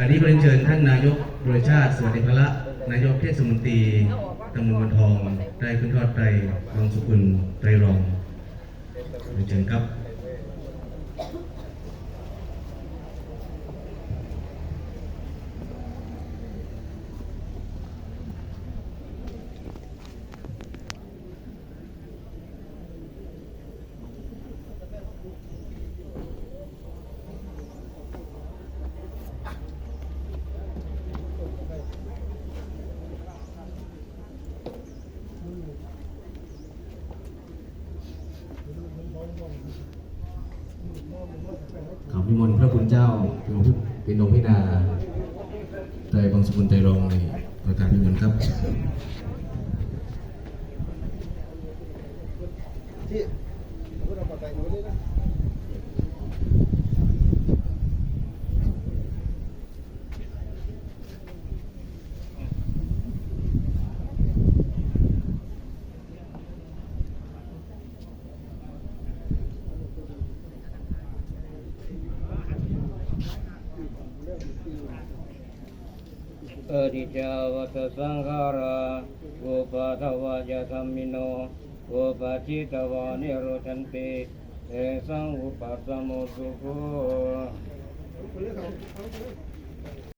การนี้เรียนเชิญท่านนายกบริชาติสวัสดิพละนายกเทศมนตรีตำบลวันทอง ได้ขึ้นทอดไตรรองสุขุลไตรรองเรียนเชิญครับ ขอพิมลพระคุณเจ้าเป็นองค์เป็นพิดาใจบางสกุลใจรองในประธานพิมลครับที่พูดเอาปากไปอยู่นี่นะ ปฏิจาวัตสังขาราอุปาทวายะธรรมิโนอุปาทิตวานิโรธันติเอสังอุปัสสโมสุโข